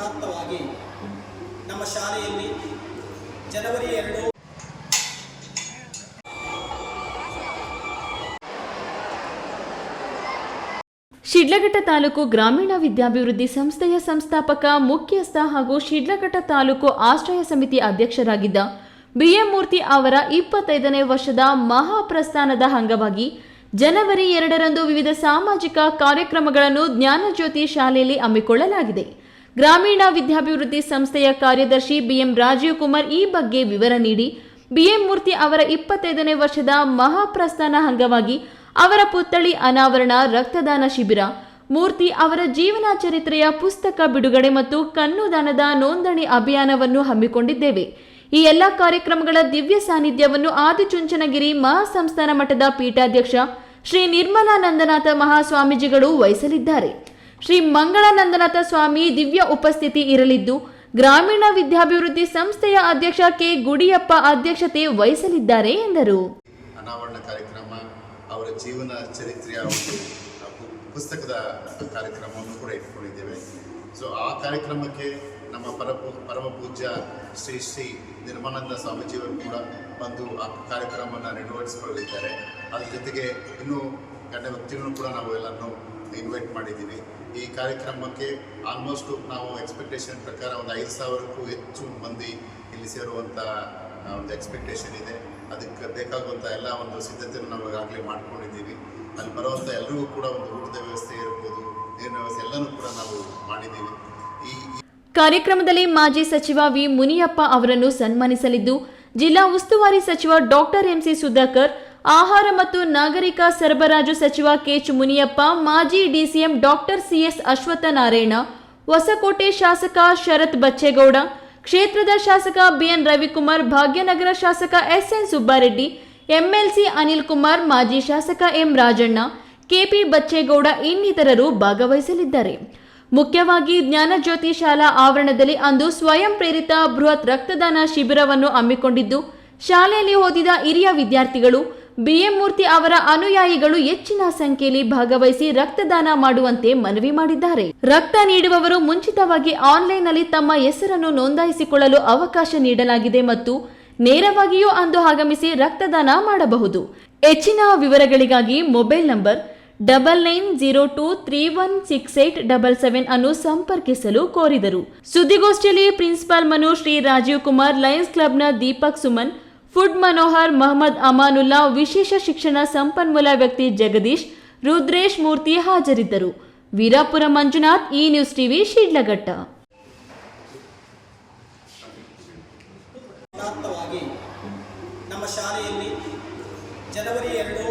ಯಥಾರ್ಥವಾಗಿ ನಮ್ಮ ಶಾಲೆಯಲ್ಲಿ ಜನವರಿ ಎರಡು ಶಿಡ್ಲಘಟ್ಟ ತಾಲೂಕು ಗ್ರಾಮೀಣ ವಿದ್ಯಾಭಿವೃದ್ಧಿ ಸಂಸ್ಥೆಯ ಸಂಸ್ಥಾಪಕ ಮುಖ್ಯಸ್ಥ ಹಾಗೂ ಶಿಡ್ಲಘಟ್ಟ ತಾಲೂಕು ಆಶ್ರಯ ಸಮಿತಿ ಅಧ್ಯಕ್ಷರಾಗಿದ್ದ ಬಿಎಂ ಮೂರ್ತಿ ಅವರ ಇಪ್ಪತ್ತೈದನೇ ವರ್ಷದ ಮಹಾಪ್ರಸ್ಥಾನದ ಅಂಗವಾಗಿ ಜನವರಿ ಎರಡರಂದು ವಿವಿಧ ಸಾಮಾಜಿಕ ಕಾರ್ಯಕ್ರಮಗಳನ್ನು ಜ್ಞಾನಜ್ಯೋತಿ ಶಾಲೆಯಲ್ಲಿ ಹಮ್ಮಿಕೊಳ್ಳಲಾಗಿದೆ. ಗ್ರಾಮೀಣ ವಿದ್ಯಾಭಿವೃದ್ಧಿ ಸಂಸ್ಥೆಯ ಕಾರ್ಯದರ್ಶಿ ಬಿಎಂ ರಾಜೀವ್ ಕುಮಾರ್ ಈ ಬಗ್ಗೆ ವಿವರ ನೀಡಿ, ಬಿಎಂ ಮೂರ್ತಿ ಅವರ ಇಪ್ಪತ್ತೈದನೇ ವರ್ಷದ ಮಹಾಪ್ರಸ್ಥಾನ ಅಂಗವಾಗಿ ಅವರ ಪುತ್ಥಳಿ ಅನಾವರಣ, ರಕ್ತದಾನ ಶಿಬಿರ, ಮೂರ್ತಿ ಅವರ ಜೀವನ ಚರಿತ್ರೆಯ ಪುಸ್ತಕ ಬಿಡುಗಡೆ ಮತ್ತು ಕಣ್ಣುದಾನದ ನೋಂದಣಿ ಅಭಿಯಾನವನ್ನು ಹಮ್ಮಿಕೊಂಡಿದ್ದೇವೆ. ಈ ಎಲ್ಲ ಕಾರ್ಯಕ್ರಮಗಳ ದಿವ್ಯ ಸಾನ್ನಿಧ್ಯವನ್ನು ಆದಿಚುಂಚನಗಿರಿ ಮಹಾಸಂಸ್ಥಾನ ಮಠದ ಪೀಠಾಧ್ಯಕ್ಷ ಶ್ರೀ ನಿರ್ಮಲಾನಂದನಾಥ ಮಹಾಸ್ವಾಮೀಜಿಗಳು ವಹಿಸಲಿದ್ದಾರೆ. ಶ್ರೀ ಮಂಗಳಾನಂದನಾಥ ಸ್ವಾಮಿ ದಿವ್ಯ ಉಪಸ್ಥಿತಿ ಇರಲಿದ್ದು, ಗ್ರಾಮೀಣ ವಿದ್ಯಾಭಿವೃದ್ಧಿ ಸಂಸ್ಥೆಯ ಅಧ್ಯಕ್ಷ ಕೆ. ಗುಡಿಯಪ್ಪ ಅಧ್ಯಕ್ಷತೆ ವಹಿಸಲಿದ್ದಾರೆ ಎಂದರು. ಅನಾವರಣ ಕಾರ್ಯಕ್ರಮ, ಅವರ ಜೀವನ ಚರಿತ್ರೆಯ ಒಂದು ಪುಸ್ತಕದ ಕಾರ್ಯಕ್ರಮವನ್ನು ಕೂಡ ಇಟ್ಕೊಂಡಿದ್ದೇವೆ. ಸೊ ಆ ಕಾರ್ಯಕ್ರಮಕ್ಕೆ ನಮ್ಮ ಪರಪು, ಪರಮ ಪೂಜ್ಯ ಶ್ರೀ ಶ್ರೀ ನಿರ್ಮಾನಂದ ಸ್ವಾಮೀಜಿಯವರು ಕೂಡ ಬಂದು ಆ ಕಾರ್ಯಕ್ರಮವನ್ನು ನೆರವೇರಿಸಿಕೊಳ್ಳಲಿದ್ದಾರೆ ಅದ್ರ ಜೊತೆಗೆ ಇನ್ನೂ ಗಣ್ಯ ವ್ಯಕ್ತಿಗಳನ್ನು ಕೂಡ ನಾವು ಎಲ್ಲರನ್ನು ಇನ್ವೈಟ್ ಮಾಡಿದ್ದೀವಿ. ಈ ಕಾರ್ಯಕ್ರಮಕ್ಕೆ ಆಲ್ಮೋಸ್ಟ್ ನಾವು ಎಕ್ಸ್ಪೆಕ್ಟೇಷನ್ ಪ್ರಕಾರ ಒಂದು ಐದು ಸಾವಿರಕ್ಕೂ ಹೆಚ್ಚು ಮಂದಿ ಇಲ್ಲಿ ಸೇರುವಂಥ ಒಂದು ಎಕ್ಸ್ಪೆಕ್ಟೇಷನ್ ಇದೆ. ಅದಕ್ಕೆ ಬೇಕಾಗುವಂಥ ಎಲ್ಲ ಒಂದು ಸಿದ್ಧತೆಯನ್ನು ನಾವು ಈಗಾಗಲೇ ಮಾಡ್ಕೊಂಡಿದ್ದೀವಿ. ಅಲ್ಲಿ ಬರುವಂಥ ಎಲ್ಲರಿಗೂ ಕೂಡ ಒಂದು ಊಟದ ವ್ಯವಸ್ಥೆ ಇರ್ಬೋದು, ನೀರಿನ ವ್ಯವಸ್ಥೆ ಎಲ್ಲನೂ ಕೂಡ ನಾವು ಮಾಡಿದ್ದೀವಿ. ಈ ಕಾರ್ಯಕ್ರಮದಲ್ಲಿ ಮಾಜಿ ಸಚಿವ ವಿ ಮುನಿಯಪ್ಪ ಅವರನ್ನು ಸನ್ಮಾನಿಸಲಿದ್ದು, ಜಿಲ್ಲಾ ಉಸ್ತುವಾರಿ ಸಚಿವ ಡಾಕ್ಟರ್ ಎಂಸಿ ಸುಧಾಕರ್ ಆಹಾರ ಮತ್ತು ನಾಗರಿಕ ಸರಬರಾಜು ಸಚಿವ ಕೆಚ್ ಮುನಿಯಪ್ಪ ಮಾಜಿ DCM doctor CS Ashwathnarayan, Hosakote ಶಾಸಕ ಶರತ್ ಬಚ್ಚೇಗೌಡ, ಕ್ಷೇತ್ರದ ಶಾಸಕ ಬಿಎನ್ ರವಿಕುಮಾರ್, ಭಾಗ್ಯನಗರ ಶಾಸಕ ಎಸ್ಎನ್ ಸುಬ್ಬಾರೆಡ್ಡಿ, ಎಂಎಲ್ಸಿ ಅನಿಲ್ ಕುಮಾರ್, ಮಾಜಿ ಶಾಸಕ ಎಂ ರಾಜಣ್ಣ, ಕೆಪಿ ಬಚ್ಚೇಗೌಡ ಇನ್ನಿತರರು ಭಾಗವಹಿಸಲಿದ್ದಾರೆ. ಮುಖ್ಯವಾಗಿ ಜ್ಞಾನಜ್ಯೋತಿ ಶಾಲಾ ಆವರಣದಲ್ಲಿ ಅಂದು ಸ್ವಯಂ ಪ್ರೇರಿತ ಬೃಹತ್ ರಕ್ತದಾನ ಶಿಬಿರವನ್ನು ಹಮ್ಮಿಕೊಂಡಿದ್ದು, ಶಾಲೆಯಲ್ಲಿ ಓದಿದ ಹಿರಿಯ ವಿದ್ಯಾರ್ಥಿಗಳು ಬಿಎಂ ಮೂರ್ತಿ ಅವರ ಅನುಯಾಯಿಗಳು ಹೆಚ್ಚಿನ ಸಂಖ್ಯೆಯಲ್ಲಿ ಭಾಗವಹಿಸಿ ರಕ್ತದಾನ ಮಾಡುವಂತೆ ಮನವಿ ಮಾಡಿದ್ದಾರೆ. ರಕ್ತ ನೀಡುವವರು ಮುಂಚಿತವಾಗಿ ಆನ್ಲೈನ್ನಲ್ಲಿ ತಮ್ಮ ಹೆಸರನ್ನು ನೋಂದಾಯಿಸಿಕೊಳ್ಳಲು ಅವಕಾಶ ನೀಡಲಾಗಿದೆ ಮತ್ತು ನೇರವಾಗಿಯೂ ಅಂದು ಆಗಮಿಸಿ ರಕ್ತದಾನ ಮಾಡಬಹುದು. ಹೆಚ್ಚಿನ ವಿವರಗಳಿಗಾಗಿ mobile number double nine zero two three one six eight double seven ಅನ್ನು ಸಂಪರ್ಕಿಸಲು ಕೋರಿದರು. ಸುದ್ದಿಗೋಷ್ಠಿಯಲ್ಲಿ ಪ್ರಿನ್ಸಿಪಾಲ್ ಮನು ಶ್ರೀ ರಾಜೀವ್ ಕುಮಾರ್, ಲಯನ್ಸ್ ಕ್ಲಬ್ನ ದೀಪಕ್ ಸುಮನ್ ಫುಡ್ ಮನೋಹರ್, ಮಹಮ್ಮದ್ ಅಮಾನುಲ್ಲಾ, ವಿಶೇಷ ಶಿಕ್ಷಣ ಸಂಪನ್ಮೂಲ ವ್ಯಕ್ತಿ ಜಗದೀಶ್, ರುದ್ರೇಶ್ ಮೂರ್ತಿ ಹಾಜರಿದ್ದರು. ವೀರಾಪುರ ಮಂಜುನಾಥ್, ಈ ನ್ಯೂಸ್ ಟಿವಿ, ಶಿಡ್ಲಘಟ್ಟ. ನಮ್ಮ ಶಾಲೆಯಲ್ಲಿ ಜನವರಿ ಎರಡು